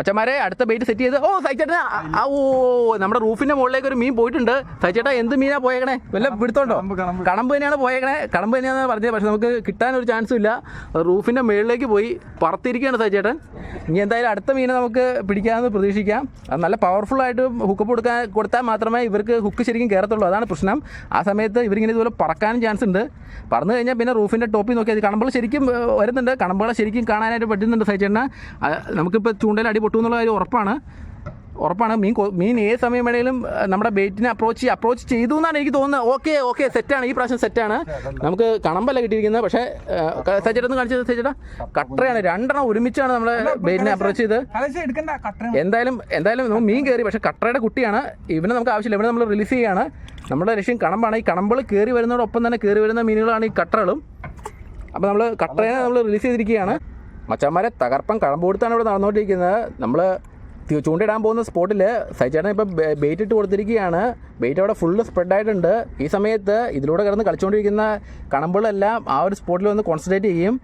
അച്ഛന്മാരെ അടുത്ത bait set ചെയ്ത്. ഓ സൈച്ചേട്ടാ ആ ഓ നമ്മുടെ റൂഫിന്റെ മുകളിലേക്ക് ഒരു മീൻ പോയിട്ടുണ്ട്. സൈച്ചേട്ടാ എന്ത് മീനാ പോയേക്കണേ? വല്ല പിടുത്തോണ്ടോ കണമ്പ്, തന്നെയാണ് പോയേക്കണേ. കണമ്പ് തന്നെയാണ് പറഞ്ഞത് പക്ഷെ നമുക്ക് കിട്ടാൻ ഒരു ചാൻസും ഇല്ല. റൂഫിന്റെ മുകളിലേക്ക് പോയി പറത്തിരിക്കുകയാണ് സൈച്ചേട്ടൻ ഇനി എന്തായാലും അടുത്ത മീനെ നമുക്ക് പിടിക്കാമെന്ന് പ്രതീക്ഷിക്കാം. അത് നല്ല പവർഫുൾ ആയിട്ട് ഹുക്ക് കൊടുക്കാൻ കൊടുത്താൽ മാത്രമേ ഇവർക്ക് ഹുക്ക് ശരിക്കും കയറത്തുള്ളൂ അതാണ് പ്രശ്നം. ആ സമയത്ത് ഇവരിങ്ങനെ ഇതുപോലെ പറക്കാനും ചാൻസ് ഉണ്ട്. പറന്നു കഴിഞ്ഞാൽ പിന്നെ റൂഫിന്റെ ടോപ്പിൽ നോക്കിയാൽ കണമ്പൾ ശരിക്കും വരുന്നുണ്ട്. കണമ്പളെ ശരിക്കും കാണാനായിട്ട് പറ്റുന്നുണ്ട് സൈച്ചേട്ടന് നമുക്കിപ്പോൾ ചൂണ്ടയിൽ അടി പൊട്ടും എന്നുള്ള കാര്യം ഉറപ്പാണ്. ഉറപ്പാണ്. മീൻ മീൻ ഏത് സമയം വേണേലും നമ്മുടെ ബേറ്റിനെ അപ്രോച്ച് അപ്രോച്ച് ചെയ്തു എന്നാണ് എനിക്ക് തോന്നുന്നത് ഓക്കെ ഓക്കെ സെറ്റാണ്. ഈ പ്രാവശ്യം സെറ്റാണ്. നമുക്ക് കണമ്പല്ല കിട്ടിയിരിക്കുന്നത്. പക്ഷേ സൈച്ചേട്ടൻ ഒന്ന് കാണിച്ചത് സൈച്ചേട്ടാ കട്ടറയാണ് രണ്ടെണ്ണം ഒരുമിച്ചാണ് നമ്മുടെ ബേറ്റിനെ അപ്രോച്ച് ചെയ്ത്. എന്തായാലും എന്തായാലും മീൻ കയറി പക്ഷേ കട്ടറയുടെ കുട്ടിയാണ്. ഇവനെ നമുക്ക് ആവശ്യമില്ല. ഇവനെ നമ്മൾ റിലീസ് ചെയ്യാണ്. നമ്മുടെ ലക്ഷ്യം കണമ്പാണ്. ഈ കണമ്പൾ കയറി വരുന്നതോടൊപ്പം തന്നെ കയറി വരുന്ന മീനുകളാണ് ഈ കട്ടറകളും. അപ്പോൾ നമ്മൾ കട്ടറയെ നമ്മൾ റിലീസ് ചെയ്തിരിക്കുകയാണ്. മച്ചാന്മാരെ തകർപ്പം കഴമ്പ് കൊടുത്താണ് ഇവിടെ നടന്നുകൊണ്ടിരിക്കുന്നത്. നമ്മൾ ചൂണ്ടിടാൻ പോകുന്ന സ്പോട്ടിൽ സൈച്ചേട്ടൻ ഇപ്പോൾ ബെയ്റ്റ് ഇട്ട് കൊടുത്തിരിക്കുകയാണ്. ബെയ്റ്റ് അവിടെ ഫുള്ള് സ്പ്രെഡ് ആയിട്ടുണ്ട്. ഈ സമയത്ത് ഇതിലൂടെ കിടന്ന് കളിച്ചുകൊണ്ടിരിക്കുന്ന കണമ്പുകളെല്ലാം ആ ഒരു സ്പോട്ടിൽ വന്ന് കോൺസെൻട്രേറ്റ് ചെയ്യും.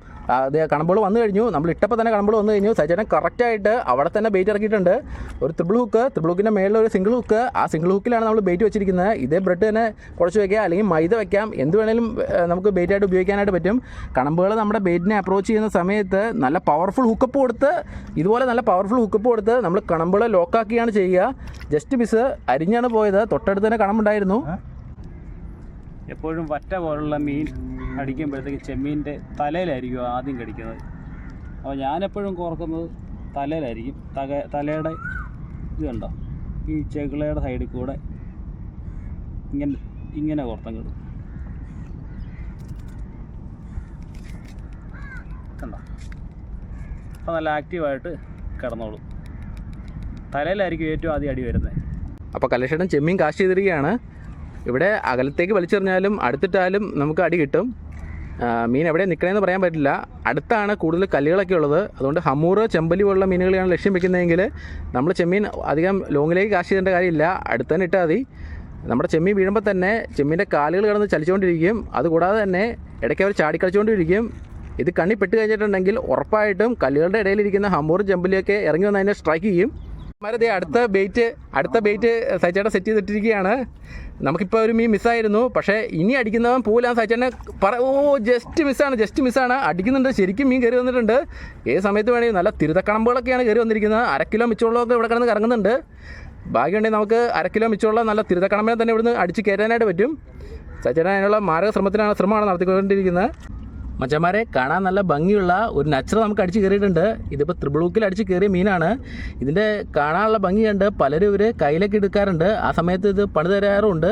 കണമ്പോൾ വന്നു കഴിഞ്ഞു. നമ്മൾ ഇട്ടപ്പോൾ തന്നെ കണമ്പോൾ വന്നു കഴിഞ്ഞു. സൈച്ചേട്ടൻ കറക്റ്റായിട്ട് അവിടെ തന്നെ ബെയ്റ്റ് ഇറക്കിയിട്ടുണ്ട്. ഒരു ത്രിബിൾ ഹുക്ക് ത്രിബിൾ ഹുക്കിന്റെ മേളിൽ ഒരു സിംഗിൾ ഹുക്ക് ആ സിംഗിൾ ഹുക്കിലാണ് നമ്മൾ ബെയ്റ്റ് വെച്ചിരിക്കുന്നത്. ഇതേ ബ്രെഡ് തന്നെ കുറച്ച് വയ്ക്കുക അല്ലെങ്കിൽ മൈദ വയ്ക്കാം എന്ത് വേണേലും നമുക്ക് ബെയ്റ്റ് ആയിട്ട് ഉപയോഗിക്കാനായിട്ട് പറ്റും. കണമ്പുകൾ നമ്മുടെ ബെയ്റ്റിനെ അപ്രോച്ച് ചെയ്യുന്ന സമയത്ത് നല്ല പവർഫുൾ ഹുക്കപ്പ് കൊടുത്ത് ഇതുപോലെ നല്ല പവർഫുൾ ഹുക്കപ്പ് കൊടുത്ത് നമ്മൾ കണമ്പുകളെ ലോക്കാക്കിയാണ് ചെയ്യുക. ജസ്റ്റ് മിസ് അരിഞ്ഞാണ് പോയത്. തൊട്ടടുത്ത് തന്നെ കണമ്പുണ്ടായിരുന്നു എപ്പോഴും വറ്റ പോലുള്ള മീൻ അടിക്കുമ്പോഴത്തേക്ക് ചെമ്മീന്റെ തലയിലായിരിക്കും ആദ്യം കടിക്കുന്നത്. അപ്പോൾ ഞാനെപ്പോഴും കോർക്കുന്നത് തലയിലായിരിക്കും. തക തലയുടെ ഇത് കണ്ടോ? ഈ ചെകിളയുടെ സൈഡിൽ കൂടെ ഇങ്ങനെ ഇങ്ങനെ കോർത്തം കണ്ടോ? അപ്പോൾ നല്ല ആക്റ്റീവായിട്ട് കിടന്നോളും. തലയിലായിരിക്കും ഏറ്റവും ആദ്യം അടി വരുന്നത്. അപ്പോൾ കലേഷേട്ടൻ ചെമ്മീൻ കാശ് ചെയ്തിരിക്കുകയാണ്. ഇവിടെ അകലത്തേക്ക് വലിച്ചെറിഞ്ഞാലും അടുത്തിട്ടാലും നമുക്ക് അടി കിട്ടും. മീൻ എവിടെ നിൽക്കണമെന്ന് പറയാൻ പറ്റില്ല. അടുത്താണ് കൂടുതൽ കല്ലുകളൊക്കെ ഉള്ളത്. അതുകൊണ്ട് ഹമ്മൂറ് ചെമ്പലി പോലുള്ള മീനുകളെയാണ് ലക്ഷ്യം വെക്കുന്നതെങ്കിൽ നമ്മൾ ചെമ്മീൻ അധികം ലോങ്ങിലേക്ക് കാശ് ചെയ്യേണ്ട കാര്യമില്ല. അടുത്ത് തന്നെ ഇട്ടാൽ മതി. നമ്മുടെ ചെമ്മീൻ വീഴുമ്പോൾ തന്നെ ചെമ്മീന്റെ കാലുകൾ കിടന്ന് ചലിച്ചുകൊണ്ടിരിക്കും. അതുകൂടാതെ തന്നെ ഇടയ്ക്ക് അവർ ചാടിക്കളിച്ചുകൊണ്ടിരിക്കും. ഇത് കണ്ണി പെട്ട് കഴിഞ്ഞിട്ടുണ്ടെങ്കിൽ ഉറപ്പായിട്ടും കല്ലുകളുടെ ഇടയിലിരിക്കുന്ന ഹമ്മൂറും ചെമ്പലിയൊക്കെ ഇറങ്ങി വന്ന് അതിനെ സ്ട്രൈക്ക് ചെയ്യും. മാരതേ അടുത്ത ബെയ്റ്റ് അടുത്ത ബെയ്റ്റ് സൈച്ചേട്ടൻ സെറ്റ് ചെയ്തിട്ടിരിക്കുകയാണ്. നമുക്കിപ്പോൾ ഒരു മീൻ മിസ്സായിരുന്നു പക്ഷേ ഇനി അടിക്കുന്നവൻ പൂലാൻ സൈച്ചേട്ടനെ പറ ഓ ജസ്റ്റ് മിസ്സാണ് ജസ്റ്റ് മിസ്സാണ് അടിക്കുന്നുണ്ട് ശരിക്കും മീൻ കയറി വന്നിട്ടുണ്ട്. ഏത് സമയത്ത് വേണമെങ്കിൽ നല്ല തിരുതക്കണമ്പുകളൊക്കെയാണ് കയറി വന്നിരിക്കുന്നത്. അര കിലോ മിച്ചമുള്ളതൊക്കെ ഇവിടെ കിടന്ന് കറങ്ങുന്നുണ്ട്. ഭാഗ്യമുണ്ടെങ്കിൽ നമുക്ക് അര കിലോ മിച്ചമുള്ള നല്ല തിരുതക്കണമ്പിനെ തന്നെ ഇവിടുന്ന് അടിച്ച് കയറ്റാനായിട്ട് പറ്റും. സൈച്ചേട്ടൻ അതിനുള്ള മാരക ശ്രമത്തിനാണ് ശ്രമമാണ് നടത്തിക്കൊണ്ടിരിക്കുന്നത്. മച്ചന്മാരെ കാണാൻ നല്ല ഭംഗിയുള്ള ഒരു നച്ചറ നമുക്ക് അടിച്ച് കയറിയിട്ടുണ്ട്. ഇതിപ്പോൾ ത്രിബിളൂക്കിൽ അടിച്ച് കയറിയ മീനാണ്. ഇതിന്റെ കാണാനുള്ള ഭംഗി കണ്ട് പലരും ഇവർ കയ്യിലൊക്കെ എടുക്കാറുണ്ട്. ആ സമയത്ത് ഇത് പണി തരാറുമുണ്ട്